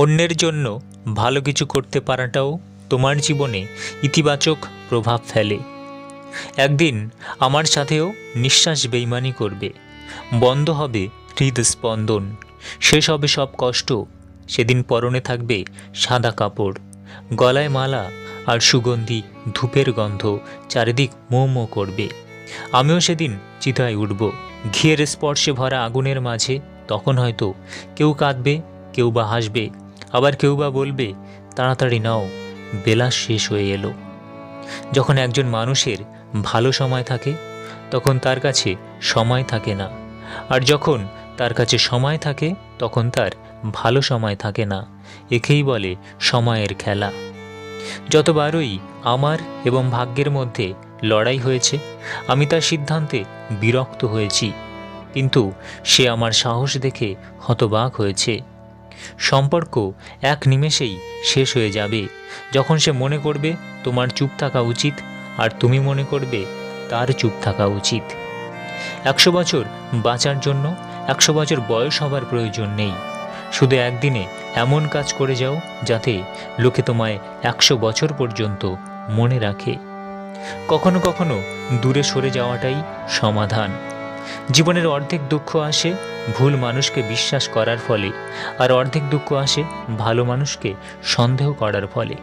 অন্যের জন্য ভালো কিছু করতে পারাটাও তোমার জীবনে ইতিবাচক প্রভাব ফেলে। একদিন আমার সাথেও নিঃশ্বাস বেইমানি করবে। বন্ধ হবে হৃদস্পন্দন। শেষ হবে সব কষ্ট। সেদিন পরনে থাকবে সাদা কাপড়, গলায় মালা আর সুগন্ধি, ধূপের গন্ধ চারিদিক মো মো করবে। আমিও সেদিন চিতায় উঠব। ঘিয়ের স্পর্শে ভরা আগুনের মাঝে তখন হয়তো কেউ কাঁদবে, কেউ বা হাসবে। আবার কেউ বা বলবে, তাড়াতাড়ি নাও, বেলা শেষ হয়ে এলো। যখন একজন মানুষের ভালো সময় থাকে, তখন তার কাছে সময় থাকে না। আর যখন তার কাছে সময় থাকে, তখন তার ভালো সময় থাকে না। একেই বলে সময়ের খেলা। যতবারই আমার এবং ভাগ্যের মধ্যে লড়াই হয়েছে, আমি তার সিদ্ধান্তে বিরক্ত হয়েছি। কিন্তু সে আমার সাহস দেখে হতবাক হয়েছে। সম্পর্ক এক নিমেষেই শেষ হয়ে যাবে। যখন সে মনে করবে, তোমার চুপ থাকা উচিত, আর তুমি মনে করবে, তার চুপ থাকা উচিত। একশো বছর বাঁচার জন্য, একশো বছর বয়স হবার প্রয়োজন নেই। শুধু একদিনে এমন কাজ করে যাও, যাতে লোকে তোমায় একশো বছর পর্যন্ত মনে রাখে। কখনো কখনো দূরে সরে যাওয়াটাই সমাধান। জীবনের অর্ধেক দুঃখ আসে ভুল মানুষকে বিশ্বাস করার ফলে, আর অর্ধেক দুঃখ আসে ভালো মানুষকে সন্দেহ করার ফলে।